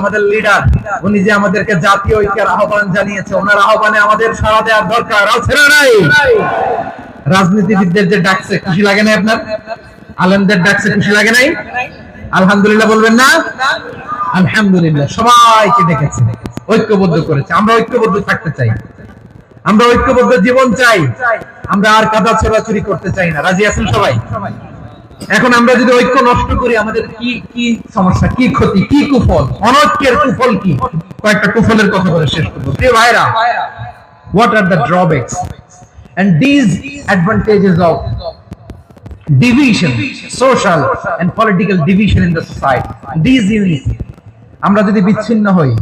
আমাদের লিডার উনি যে আমাদেরকে জাতীয় ঐক্যের আহ্বান জানিয়েছে, ওনার আহ্বানে আমাদের দেওয়ার দরকার নাই? রাজনীতিবিদদের যে ডাকছে, খুশি লাগে আপনার? ডাকছে, খুশি লাগে নাই? আলহামদুলিল্লাহ বলবেন না? আলহামদুলিল্লাহ, সবাইকে ঐক্যবদ্ধ করেছে। আমরা ঐক্যবদ্ধ থাকতে চাই। আমরা ঐক্যবদ্ধ জীবন চাই। আমরা আর কাদা ছোড়াছুরি করতে চাই না। রাজি আছেন সবাই? এখন আমরা যদি ঐক্য নষ্ট করি, আমাদের কি কি সমস্যা, কি ক্ষতি, কি কুফল? অনৈক্যের কুফল কি? কয়েকটা কুফলের কথা বলে শেষ করব। ভাইরা, what are the drawbacks? And these advantages of division, social and political division in the society. These unity আমরা যদি বিচ্ছিন্ন হই,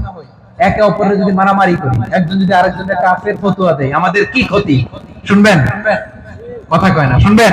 একে অপরের যদি মারামারি করি, একজন যদি আরেকজনের কাফের ফতোয়া দেয়, আমাদের কি ক্ষতি? শুনবেন? কথা কয় না, শুনবেন?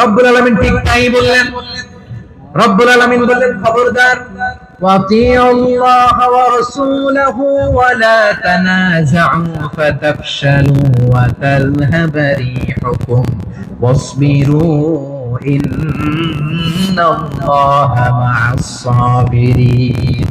রব্বুল আলামিন ঠিক তাই বললেন রব্বুল আলামিন বললেন খবরদার وَأَطِيعُوا اللَّهَ وَرَسُولَهُ وَلَا تَنَازَعُوا فَتَفْشَلُوا وَتَذْهَبَ رِيحُكُمْ وَاصْبِرُوا إِنَّ اللَّهَ مَعَ الصَّابِرِينَ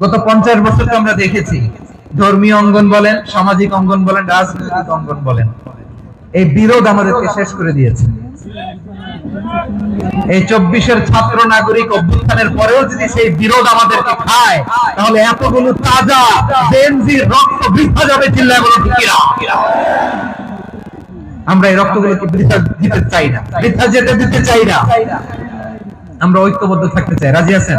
গত পঞ্চাশ বছর আমরা দেখেছি ধর্মীয় অঙ্গন বলেন, সামাজিক অঙ্গন বলেন, রাজনৈতিক অঙ্গন বলেন। এই বিরোধ আমাদেরকে শেষ করে দিয়েছে। এই চব্বিশের ছাত্র নাগরিক অভ্যুত্থানের পরেও যদি সেই বিরোধ আমাদেরকে খায়, তাহলে এতগুলো তাজা রক্ত বৃথা যাবে চিল্লায় আমরা এই রক্তগুলোকে বৃথা দিতে চাই না। বৃথা যেতে দিতে চাই না। আমরা ঐক্যবদ্ধ থাকতে চাই। রাজি আছেন?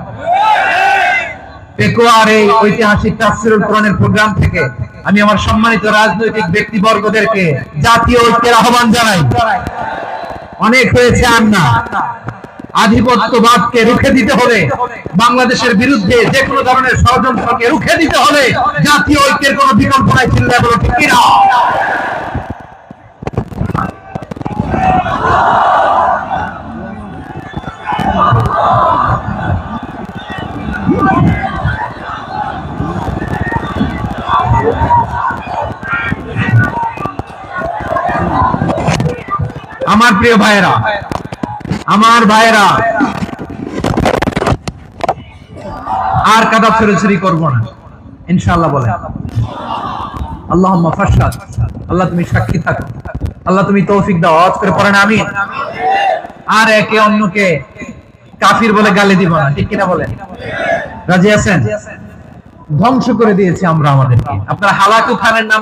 আমি আমার সম্মানিত রাজনৈতিক জাতীয় ঐক্যের আহ্বান জানাই অনেক না আধিপত্যবাদকে রুখে দিতে হবে বাংলাদেশের বিরুদ্ধে যে কোনো ধরনের ষড়যন্ত্রকে রুখে দিতে হবে জাতীয় ঐক্যের কোনো বিকল্প নাই চিল্লায় বলো কিনা? আমার প্রিয় ভাইয়েরা, আমার ভাইয়েরা, আর কাদা ছড়াছড়ি করব না। ইনশাআল্লাহ বলে আল্লাহ ফাসাদ আল্লাহ তুমি সাক্ষী থাকো। আল্লাহ তুমি তৌফিক দাও। আওয়াজ করে পড়েন আমি আর একে অন্যকে কাফির বলে গালি দিব না, ঠিক কিনা বলেন? রাজি আছেন? ধ্বংস করে দিয়েছি আমরা আমাদেরকে। আপনারা হালাকু খানের নাম